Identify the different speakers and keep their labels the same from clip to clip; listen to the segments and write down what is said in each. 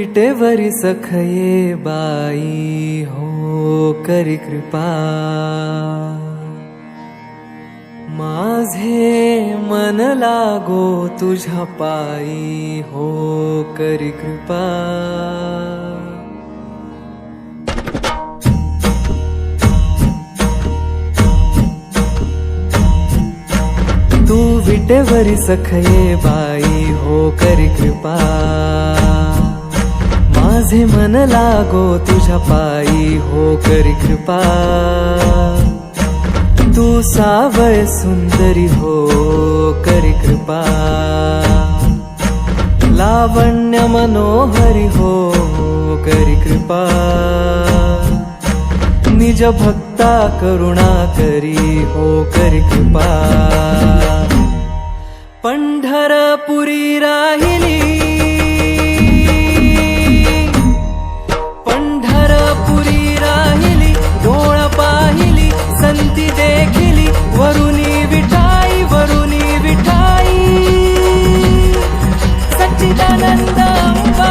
Speaker 1: विटेवरी सखये बाई हो करी कृपा. माझे मन लागो तुझ्या पायी हो करी कृपा. तू विटेवरी सखये बाई हो करी कृपा. माझे मन लागो तुझ्या पायी हो करी कृपा. तू सावय सुंदरी हो करी कृपा. लावण्य मनोहरी हो करी कृपा. निज भक्ता करुणा करी हो करी कृपा.
Speaker 2: पण చిదానందాంబా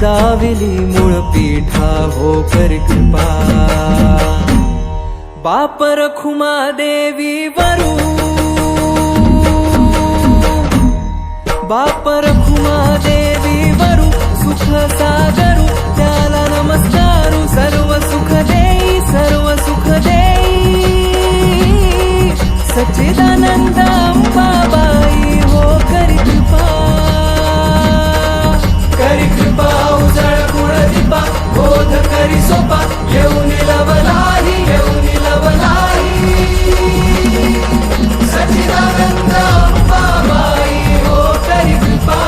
Speaker 1: દાવેલી મૂળ પીઠા હો કર કૃપા બાપર
Speaker 2: ખુમા દેવી વરુ બાપર बोध सोपा. येऊन लवलाही येऊन लवलाही सचिदानंद अंबाबाई हो करी कृपा.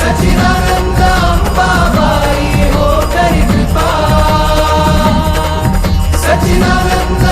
Speaker 2: सचिदानंद अंबाबाई हो करी कृपा. सचिदानंद